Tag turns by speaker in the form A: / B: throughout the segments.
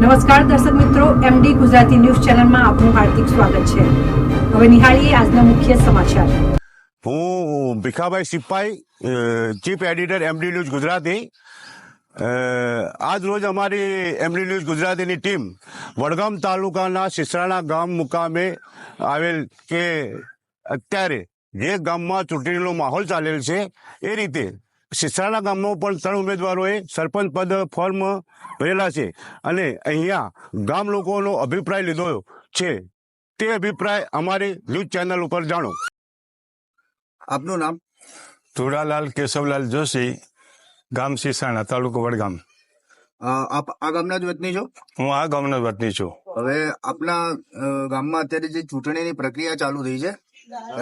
A: નમસ્કાર દર્શક મિત્રો એમડી ગુજરાતી ન્યૂઝ ચેનલમાં આપનું હાર્દિક સ્વાગત છે. હવે નિહાળીએ આજના મુખ્ય સમાચાર.
B: હું Bhikhabhai Sipai chief editor MD news Gujarati. આજ રોજ અમારી એમડી ન્યૂઝ ગુજરાતીની ટીમ વડગામ તાલુકાના સિસરાણા ગામ મુકામે આવેલ કે અત્યારે જે ગામમાં ચૂંટણીનો માહોલ ચાલેલ છે, એ રીતે સિસરાણા ગામમાં પણ ત્રણ ઉમેદવારોએ સરપંચ પદ ફોર્મ ભરેલા છે અને અહીંયા ગામ લોકોનો અભિપ્રાય લીધો છે. તે અભિપ્રાય અમારી ન્યૂઝ ચેનલ ઉપર જાણો.
C: આપનું નામ?
D: ધુડાલાલ કેશવલાલ જોશી ગામ સિસાણા તાલુકો વડગામ.
C: આપ આ ગામના જ વતની છો?
D: હું આ ગામનો વતની છું.
C: હવે આપના ગામમાં અત્યારે જે ચૂંટણીની પ્રક્રિયા ચાલુ થઈ છે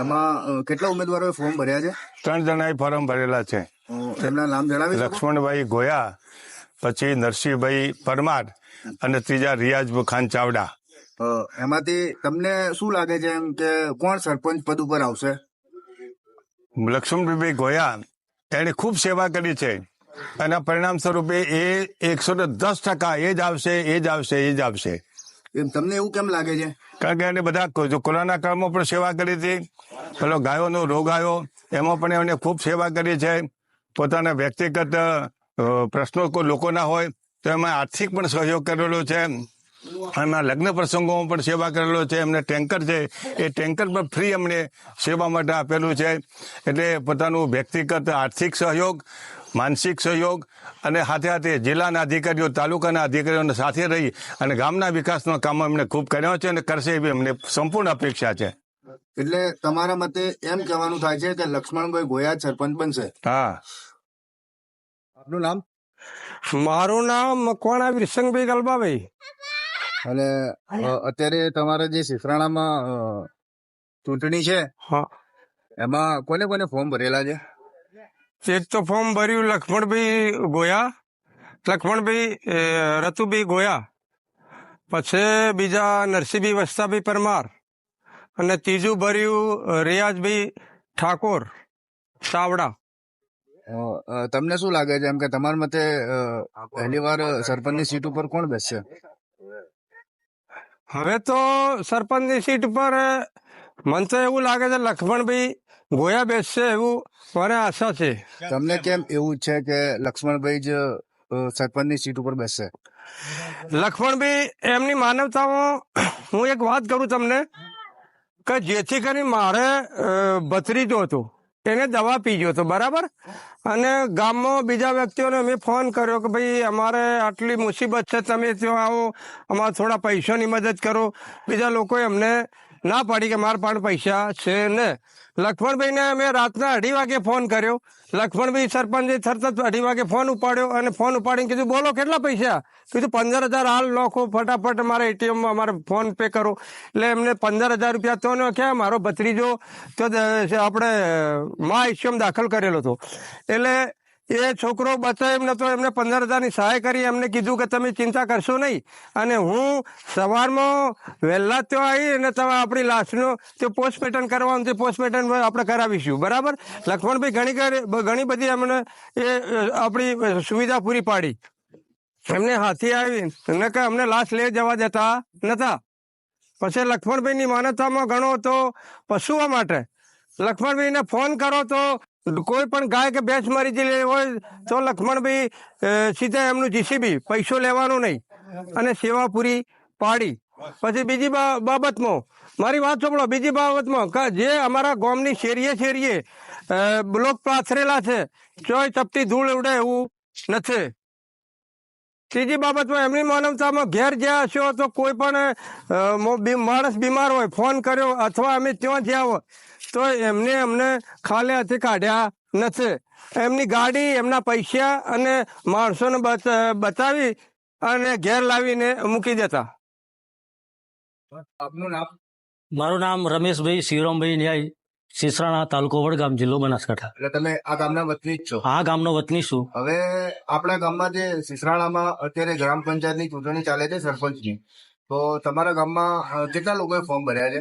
C: એમાં કેટલા ઉમેદવારોએ ફોર્મ ભર્યા છે?
D: ત્રણ જણાએ ફોર્મ ભરેલા છે.
C: તેમના નામ જણાવી
D: લક્ષ્મણભાઈ ગોયા પછી નરસિંહભાઈ પરમાર અને ત્રીજા રિયાજ ખાન ચાવડા.
C: એમાંથી તમને શું લાગે છે એમ કે કોણ સરપંચ પદ ઉપર આવશે?
D: લક્ષ્મણભાઈ ગોયા એણે ખૂબ સેવા કરી છે. એના પરિણામ સ્વરૂપે એ એકસો ને દસ ટકા એ જ આવશે એ જ આવશે એ જ આવશે.
C: એમ તમને એવું કેમ લાગે છે?
D: કારણ કે એને બધા જો કોરોના કાળમાં પણ સેવા કરી હતી. પેલો ગાયોનો રોગ આવ્યો. એમાં પણ એમને ખૂબ સેવા કરી છે. પોતાના વ્યક્તિગત પ્રશ્નો કોઈ લોકોના હોય, તો એમાં આર્થિક પણ સહયોગ કરેલો છે. એમના લગ્ન પ્રસંગોમાં પણ સેવા કરેલો છે. એમને ટેન્કર છે. એ ટેન્કર પણ ફ્રી એમને સેવા માટે આપેલું છે. એટલે પોતાનું વ્યક્તિગત આર્થિક સહયોગ માનસિક સહયોગ અને સાથે સાથે જિલ્લાના અધિકારીઓ તાલુકાના અધિકારીઓને સાથે રહી અને ગામના વિકાસના કામ એમને ખૂબ કર્યો છે અને કરશે એવી એમને સંપૂર્ણ અપેક્ષા છે.
C: એટલે તમારા મતે એમ કહેવાનું થાય છે કે લક્ષ્મણભાઈ ગોયા સરપંચ બનશે?
D: હા.
C: આપનું નામ?
E: મારું નામ મકવાણા વિરસંગભાઈ ગલબાભાઈ.
C: અને અત્યારે તમારા જે સિસરાણામાં ચૂંટણી છે
E: હા.
C: એમાં કોને કોને ફોર્મ ભરેલા છે?
E: એક તો ફોર્મ ભર્યું લક્ષ્મણભાઈ ગોયા લક્ષ્મણભાઈ એ, રતુભાઈ ગોયા પછી બીજા નરસિંહભાઈ વસ્તાભાઈ પરમાર અને ત્રીજું ભર્યું અ, રિયાજભાઈ ઠાકોર ચાવડા
C: અ, અ, તમને શું લાગે છે એમ કે તમારા મતે અ, પહેલી વાર સરપંચની સીટ ઉપર કોણ બેસશે
E: હવે તો સરપંચની સીટ પર અ, મને તો એવું લાગે છે લક્ષ્મણભાઈ ગોયા બેસશે એવું મને આશા છે.
C: તમને કેમ એવું છે કે લક્ષ્મણભાઈ જ સરપંચની સીટ ઉપર બેસશે?
E: લક્ષ્મણભાઈ એમની માનવતામાં હું એક વાત કરું તમને કે જેથી કરી મારે ભત્રીજો હતો. એને દવા પી ગયો હતો બરાબર? અને ગામમાં બીજા વ્યક્તિઓને મેં ફોન કર્યો કે ભાઈ અમારે આટલી મુસીબત છે તમે ત્યાં આવો અમારે થોડા પૈસાની મદદ કરો. બીજા લોકોએ અમને ના પાડી કે મારા પાસે પૈસા છે ને? લક્ષ્મણભાઈને મેં રાતના અઢી વાગે ફોન કર્યો. લક્ષ્મણભાઈ સરપંચે તરત અઢી વાગે ફોન ઉપાડ્યો અને ફોન ઉપાડીને કીધું, બોલો, કેટલા પૈસા? કીધું પંદર હજાર હાલ નાખો ફટાફટ મારા એટીએમમાં અમારે ફોન પે કરો. એટલે એમને પંદર હજાર રૂપિયા તો ક્યાં, મારો ભત્રીજો તો આપણે મા આઈસીએમ દાખલ કરેલો હતો. એટલે એ છોકરો બચાવ એમ નતો એમને પંદર હજારની સહાય કરી, એમને કીધું કે તમે ચિંતા કરશો નહીં. અને હું સવારમાં વહેલા તો આવી અને તમે આપણી લાશનો તે પોસ્ટમેટન કરવાનું, તે પોસ્ટમેટન આપણે કરાવીશું. બરાબર? લક્ષ્મણભાઈ ઘણી ઘણી બધી એમને એ આપણી સુવિધા પૂરી પાડી. એમને હાથી આવી ન કે અમને લાશ લઈ જવા દેતા નતા. પછી લક્ષ્મણભાઈની માનતામાં ઘણો તો પશુઓ માટે. લક્ષ્મણભાઈને ફોન કરો તો કોઈ પણ ગાય કે ભેંસ મરી લેવી હોય, તો લક્ષ્મણભાઈ સીધા એમનું જીસીબી, પૈસો લેવાનો નહીં. અને સેવા પૂરી પાડી. પછી બીજી બાબતમાં, મારી વાત સાંભળો, બીજી બાબતમાં કે જે અમારા ગામની શેરીએ શેરીએ બ્લોક પાથરેલા છે, ચોય તપતી ધૂળ ઉડે એવું નથી. ત્રીજી બાબતમાં એમની માનવતામાં ઘેર જ્યાં હશો તો કોઈ પણ માણસ બીમાર હોય, ફોન કર્યો અથવા અમે ત્યાં જ્યાં હોય તો એમને અમને ખાલે હાથે કાઢ્યા નથી. એમની ગાડી, એમના પૈસા અને માણસોને બત- બતાવી અને ઘેર લાવીને મૂકી દેતા.
C: આપનું નામ?
F: મારું નામ રમેશભાઈ શિવરામભાઈ ન્યાય. સિસરાણા તાલુકો વડગામ જિલ્લો બનાસકાંઠા.
C: એટલે તમે આ ગામના વતની જ છો?
F: આ ગામનો વતની છું.
C: હવે આપણા ગામમાં જે સિસરાણામાં અત્યારે ગ્રામ પંચાયતની ચૂંટણી ચાલે છે સરપંચની તો તમારા ગામમાં કેટલા લોકોએ ફોર્મ ભર્યા છે?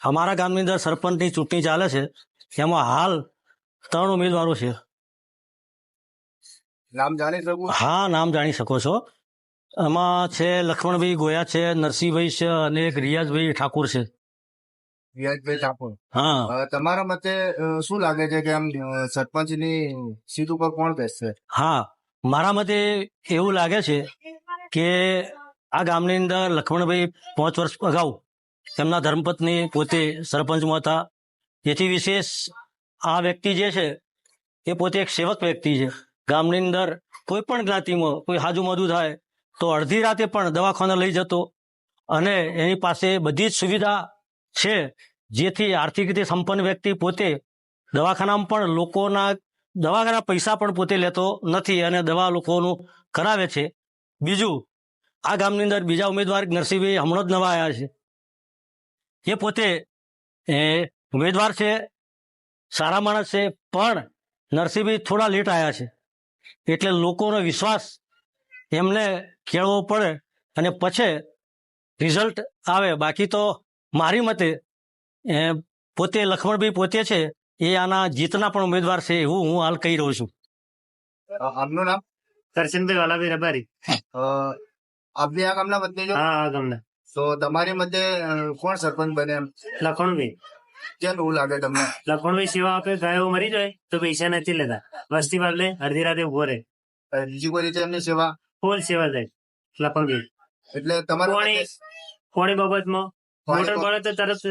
F: અમારા ગામની અંદર સરપંચની ચૂંટણી ચાલે છે. એમાં હાલ ત્રણ ઉમેદવારો છે.
C: નામ જાણી શકું?
F: હા નામ જાણી શકો છો. એમાં છે લક્ષ્મણભાઈ ગોયા છે નરસિંહભાઈ છે અને એક રિયાઝભાઈ ઠાકુર છે.
C: રિયાજભાઈ ઠાકોર
F: હા.
C: તમારા મતે શું લાગે છે કે આમ સરપંચની સીટ ઉપર કોણ બેસશે?
F: હા. મારા મતે એવું લાગે છે કે આ ગામની અંદર લક્ષ્મણભાઈ પાંચ વર્ષ અગાઉ તેમના ધર્મપત્ની પોતે સરપંચમાં હતા. જેથી વિશેષ આ વ્યક્તિ જે છે એ પોતે એક સેવક વ્યક્તિ છે. ગામની અંદર કોઈ પણ જ્ઞાતિમાં કોઈ હાજુ મધુ થાય તો અડધી રાતે પણ દવાખાને લઈ જતો અને એની પાસે બધી જ સુવિધા છે, જેથી આર્થિક રીતે સંપન્ન વ્યક્તિ પોતે દવાખાનામાં પણ લોકોના, દવાખાના પૈસા પણ પોતે લેતો નથી અને દવા લોકોનું કરાવે છે. બીજું, આ ગામની અંદર બીજા ઉમેદવાર નરસિંહભાઈ હમણાં જ નવા આવ્યા છે. એ પોતે ઉમેદવાર છે, સારા માણસ છે, પણ નરસિંહભાઈ થોડા લેટ આવ્યા છે. એટલે લોકોનો વિશ્વાસ એમને કેળવો પડે અને પછી રિઝલ્ટ આવે. બાકી તો મારી મતે એ પોતે લક્ષ્મણભાઈ પોતે છે એ આના જીતના પણ ઉમેદવાર છે એવું હું હાલ કહી રહ્યો છું.
C: આપનું નામ?
G: કરશનભાઈ વાલાભાઈ રબારી.
C: આપ બી આ ગામના મતને છો
G: હા હા ગમને.
C: તો તમારી મતે કોણ સરપંચ બને એમ?
G: લખણભાઈ
C: કેમ એવું લાગે તમને?
G: લખણભાઈ સેવા આપે ગાયો મરી જાય તો પૈસા નથી લેતા. વસ્તી બદલે અડધી રાતે ઊભો રહે.
C: બીજી કોઈ રીતે એમની સેવા?
G: ફૂલ સેવા થાય લખણભાઈ
C: એટલે તમારે
G: કોણી કોણી બાબતમાં મોટર પડે તો તરત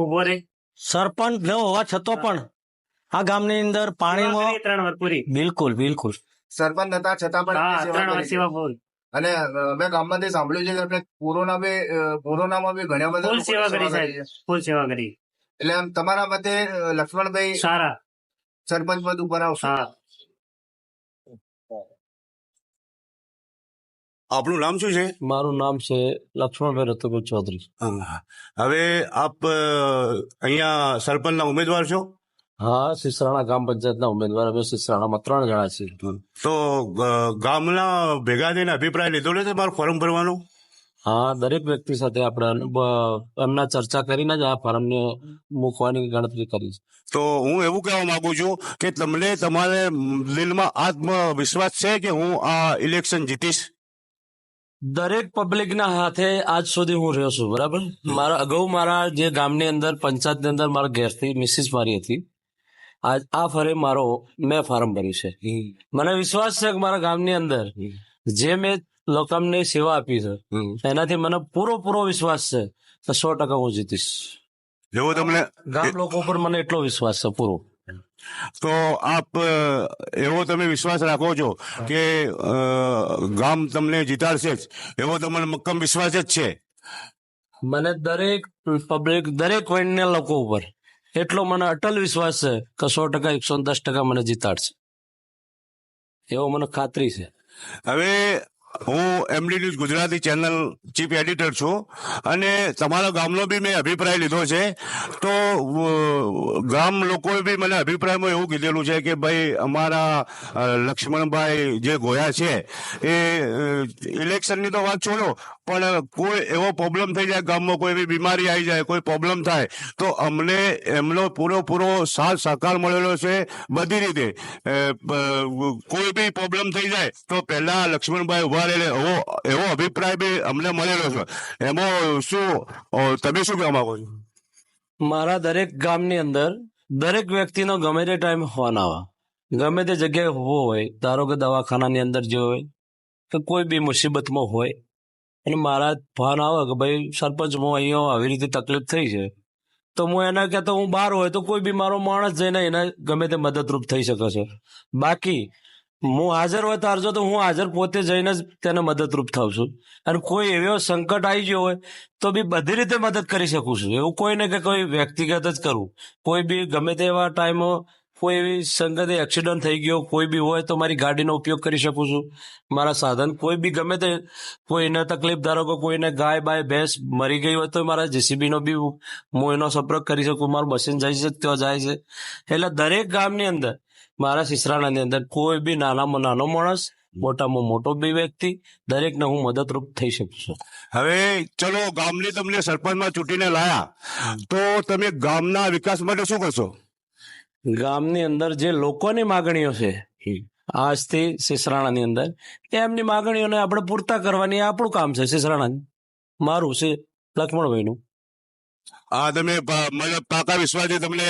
G: ઊભો રહે.
F: સરપંચ ન હોવા છતાં પણ આ ગામની અંદર પાણીમાં
G: ત્રણ વાર પૂરી.
F: બિલકુલ બિલકુલ.
C: સરપંચ નતા છતાં પણ
G: ત્રણ વાર સેવા ફૂલ
C: અને અમે ગામમાંથી સાંભળ્યું છે કે આપણે કોરોના બી કોરોનામાં બી ઘણા બધા
G: ફૂલ સેવા કરી
C: સેવા
G: ફૂલ સેવા કરી.
C: એટલે આમ તમારા મતે લક્ષ્મણભાઈ
G: સારા.
C: સરપંચ પદ ઉપર આવશે?
B: આપનું નામ શું છે?
H: મારું નામ છે લક્ષ્મણભાઈ રતુભાઈ ચૌધરી.
B: હવે આપ અહીંયા સરપંચના ઉમેદવાર છો?
H: હા સિસરાણા ગ્રામ પંચાયતના ઉમેદવાર. અમે સિસરાણામાં ત્રણ જણા છીએ
B: તો ગામના ભેગા થઈને અભિપ્રાય લીધો છે મારું ફોર્મ ભરવાનો?
H: હા દરેક વ્યક્તિ સાથે આપણે એમના ચર્ચા કરીને જ આ ફોર્મને મૂકવાની ગણતરી કરી છે.
B: તો હું એવું કહેવા માંગુ છું કે તમને તમારે દિલમાં આત્મવિશ્વાસ છે કે હું આ ઇલેક્શન જીતીશ?
H: દરેક પબ્લિકના હાથે આજ સુધી હું રહ્યો છું બરાબર? મારા અગાઉ મારા જે ગામની અંદર પંચાયતની અંદર મારા ઘેરથી મિસિસ મારી હતી. આજ આ ફરે મારો મેં ફોર્મ ભર્યું છે. મને વિશ્વાસ છે કે મારા ગામની અંદર જે મેં લોકોને સેવા આપી છે એનાથી મને પૂરો પૂરો વિશ્વાસ છે. તો સો ટકા હું જીતીશ.
B: જેવો તમને
H: ગામ લોકો પર મને એટલો વિશ્વાસ છે પૂરો.
B: તો આપ એવો તમે વિશ્વાસ રાખો છો કે ગામ તમને જીતાડશે જ. એવો તમને મક્કમ વિશ્વાસ જ છે?
H: મને દરેક પબ્લિક દરેક વર્ણના લોકો ઉપર એટલો મને અટલ વિશ્વાસ છે કે સો ટકા એકસો દસ ટકા મને જીતાડશે. એવો મને ખાતરી છે.
B: હવે હું MD news Gujarati channel chief editor છું અને તમારા ગામનો બી મેં અભિપ્રાય લીધો છે. તો ગામ લોકોએ બી મને અભિપ્રાયમાં એવું કીધેલું છે કે ભાઈ અમારા લક્ષ્મણભાઈ જે ગોયા છે એ ઇલેક્શનની તો વાત છોડો પણ કોઈ એવો પ્રોબ્લેમ થઈ જાય, ગામમાં કોઈ બી બીમારી આવી જાય, કોઈ પ્રોબ્લેમ થાય, તો અમને એમનો પૂરેપૂરો સાથ, સહકાર મળેલો છે બધી રીતે. કોઈ બી પ્રોબ્લેમ થઈ જાય, તો પહેલા લક્ષ્મણભાઈ ઊભા રહેલે. એવો એવો અભિપ્રાય બી અમને મળેલો છે. એમાં શું તમે શું કહેવા માંગો છો?
H: મારા દરેક ગામની અંદર દરેક વ્યક્તિનો ગમે તે ટાઈમ ફોન આવે ગમે તે જગ્યાએ હોવો હોય, ધારો કે દવાખાનાની અંદર જે હોય, કે કોઈ બી મુસીબતમાં હોય અને મારા ફોન આવે કે ભાઈ, સરપંચ, હું અહીંયા આવી રીતે તકલીફ થઈ છે. તો હું એના કહેતો, હું બહાર હોય તો કોઈ બી મારો માણસ જઈને એને ગમે તે મદદરૂપ થઈ શકે છે. બાકી, હું હાજર હોય તારજો તો હું હાજર પોતે જઈને જ તેને મદદરૂપ થાઉં છું. અને કોઈ એવો સંકટ આવી ગયો હોય, તો બી બધી રીતે મદદ કરી શકું છું. એવું કોઈને કે કોઈ વ્યક્તિગત જ કરું. કોઈ બી ગમે તેવા ટાઈમો કોઈ એવી સંગતે એક્સિડન્ટ થઈ ગયો, કોઈ બી હોય તો મારી ગાડીનો ઉપયોગ કરી શકું છું. મારા સાધન કોઈ બી ગમે તે કોઈને તકલીફ ધારો કે કોઈને ગાય, બાય, ભેંસ મરી ગઈ હોય તો મારા જેસીબી નો બી હું એનો સંપર્ક કરી શકું, મારું મશીન જાય છે, ત્યાં જાય છે. એટલે દરેક ગામની અંદર, મારા સિસરાણાની અંદર કોઈ બી નાનામાં નાનો માણસ, મોટામાં મોટો બી વ્યક્તિ, દરેકને હું મદદરૂપ થઈ શકું છું.
B: હવે ચલો ગામની તમને સરપંચમાં ચૂંટીને લાયા. તો તમે ગામના વિકાસ માટે શું કરશો?
H: ગામની અંદર જે લોકોની માગણીઓ છે આજથી સિસરાણાની અંદર એમની માગણીઓને આપણે પૂરતા કરવાની આપણું કામ છે. સિસરાણા મારું છે લક્ષ્મણભાઈનું.
B: આ તમે મતલબ પાકા વિશ્વાસથી તમને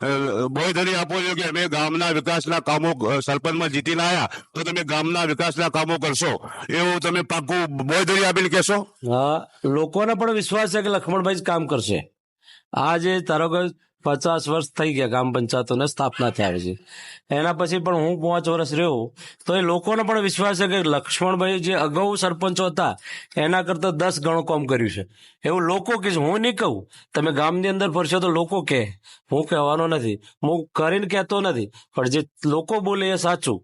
B: અ, બોયધરી આપો છો કે અમે ગામના વિકાસના કામો સરપંચમાં જીતીને આવ્યા તો તમે ગામના વિકાસના કામો કરશો. એવું તમે પાકું બોયધરી આપીને કહેશો?
H: હા લોકોને પણ વિશ્વાસ છે કે લક્ષ્મણભાઈ જ કામ કરશે. આજે ધારો કે પચાસ વર્ષ થઈ ગયા ગ્રામ પંચાયતોને સ્થાપના થયા છે એના પછી પણ હું પાંચ વર્ષ રહ્યો, તો એ લોકોને પણ વિશ્વાસ છે કે લક્ષ્મણભાઈ જે અગાઉ સરપંચો હતા, એના કરતા દસ ગણો કામ કર્યું છે. એવું લોકો કે હું નહીં કહું, તમે ગામની અંદર ફરશો તો લોકો કહે. હું કહેવાનો નથી, હું કરીને કહેતો નથી, પણ જે લોકો બોલે એ સાચું.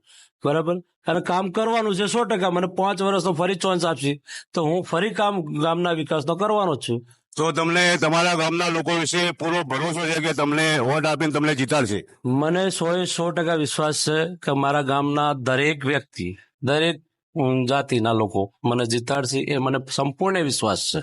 H: બરાબર? અને કામ કરવાનું છે સો ટકા, મને પાંચ વર્ષનો ફરી ચાન્સ આપશે. તો હું ફરી કામ ગામના વિકાસનો કરવાનો છું.
B: તો તમને તમારા ગામના લોકો વિશે પૂરો ભરોસો છે કે તમને વોટ આપીને તમને જીતાડશે?
H: મને સો સો ટકા વિશ્વાસ છે કે મારા ગામના દરેક વ્યક્તિ, દરેક જાતિના લોકો મને જીતાડશે એ મને સંપૂર્ણ વિશ્વાસ છે.